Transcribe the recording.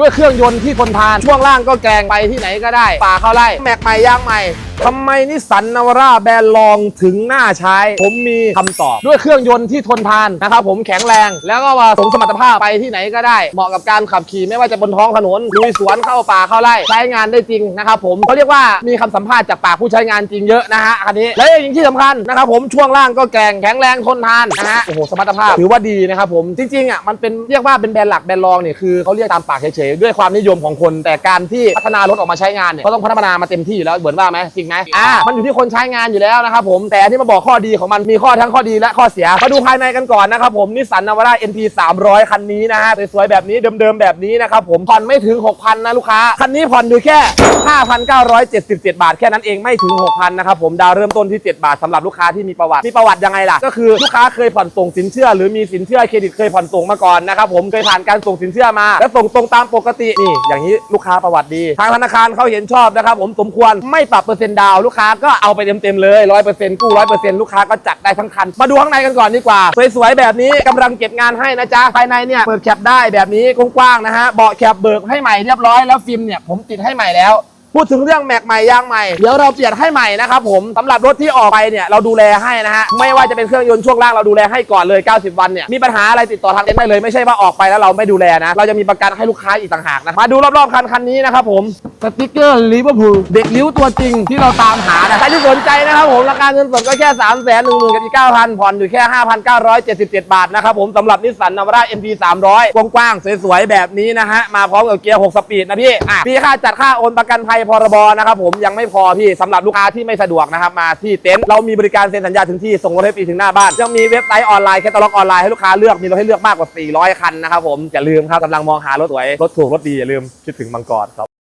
ด้วยเครื่องยนต์ที่ทนทานช่วงล่างก็แกร่งไปที่ไหนก็ได้ป่าเข้าไร่แม็กใหม่ยางใหม่ ทำไมนิสสันนาวาร่าแบรนด์ลองถึงหน้าใช้ ผมมีคำตอบ ด้วยเครื่องยนต์ที่ทนทานนะครับผมแข็งแรง แล้วก็ว่าสมสมรรถภาพไปที่ไหนก็ได้ เหมาะกับการขับขี่ไม่ว่าจะบนท้องถนนลุยสวนเข้าป่าเข้าไร่ใช้งานได้จริงนะครับผมเขาเรียกว่ามีคำสัมภาษณ์จากปากผู้ใช้งานจริงเยอะนะฮะคันนี้และอย่างที่สำคัญนะครับผมช่วงล่างก็แกร่งแข็งแรงทนทานนะฮะโอ้โหสมรรถภาพถือว่าดีนะครับผมจริงๆอะมันเป็นเรียกว่าเป็นแบรนด์หลักแบรนด์รองเนี่ยคือเขาเรียกตามปากเฉยๆด้วยความนิยมของคน แต่การที่พัฒนารถออกมาใช้งานเนี่ยเขาต้องพัฒนามาเต็มที่แล้วเหมือนว่าไหมจริงไหมอ่ามันอยู่ที่คนใช้งานอยู่แล้วนะครับผมแต่ที่มาบอกข้อดีของมันมีข้อทั้งข้อดีและข้อเสียมาดูภายในกันก่อนนะครับผมนิสสันนาวาร่า NP 300 คันนี้นะฮะสวยๆแบบนี้เดิมๆแบบนี้นะครับผมผ่อนไม่ถึง 6,000 นะลูกค้า คันนี้ผ่อนอยู่แค่ 5,977 บาท แค่นั้นเองไม่ถึง 6,000 นะครับผมดาวเริ่มต้นที่ 7 บาทสำหรับลูกค้าที่มีประวัติมีประวัติยังไงล่ะ ก็คือลูกค้าเคยผ่อนส่งสินเชื่อ หรือมีสินเชื่อเครดิตเคยผ่อนส่งมาก่อนนะครับผมเคยผ่านการส่งสินเชื่อมา และส่งตรงตามปกตินี่อย่างนี้ลูกค้าประวัติดี ทางธนาคารเขาเห็นชอบนะครับผมสมควรไม่ปรับเปอร์เซ็นต์ดาวลูกค้าก็เอาไปเต็มๆเลยร้อยเปอร์เซ็นต์กู้ร้อยเปอร์เซ็นต์ลูกค้าก็จัดได้ทั้งคัน มาดูข้างในกันก่อนดีกว่า สวยๆแบบนี้กำลังเก็บงานให้นะจ๊ะ ภายในเนี่ยเปิดแคปได้แบบนี้กว้างๆนะฮะเบาะแคปเบิกให้ใหม่เรียบร้อยแล้วฟิล์มเนี่ยผมติดให้ใหม่แล้วพูดถึงเรื่องแม็กใหม่ยางใหม่เดี๋ยวเราเปลี่ยนให้ใหม่นะครับผมสำหรับรถที่ออกไปเนี่ยเราดูแลให้นะฮะไม่ว่าจะเป็นเครื่องยนต์ช่วงล่างเราดูแลให้ก่อนเลย 90 วันเนี่ยมีปัญหาอะไรติดต่อทางเต็นท์ได้เลยไม่ใช่ว่าออกไปแล้วเราไม่ดูแลนะเราจะมีประกันให้ลูกค้าอีกต่างหากนะมาดูรอบๆคันคันนี้นะครับผมสติกเกอร์ลิเวอร์พูลเด็กลิ้วตัวจริงที่เราตามหานะใครที่สนใจนะครับผมราคาเงินสดก็แค่ 3 1 0 0 0 0กับอีก9,000ผ่อนอยู่แค่ 5,977 บาทนะครับผมสำหรับนิสสันนาวาร่า MP 300 กว้างๆ สวยๆ แบบนี้นะฮะ มาพร้อมกับเกียร์ 6 สปีดนะพี่อะพี่ค่าจัดค่าโอนประกันภัยพรบนะครับผมยังไม่พอพี่สำหรับลูกค้าที่ไม่สะดวกนะครับมาที่เต็นท์เรามีบริการเซ็นสัญญาถึงที่ส่งรถให้ฟรีถึงหน้าบ้านยังมีเว็บไซต์ออนไลน์แคตตาล็อกออนไลน์ให้ลูกค้าเลือกมีรถให้เลือกมากกว่า 400 คันนะครับผมอย่าลืมครับกำลังมองหารถสวยรถถูกรถดีอย่าลืมคิดถึงมังกรครับ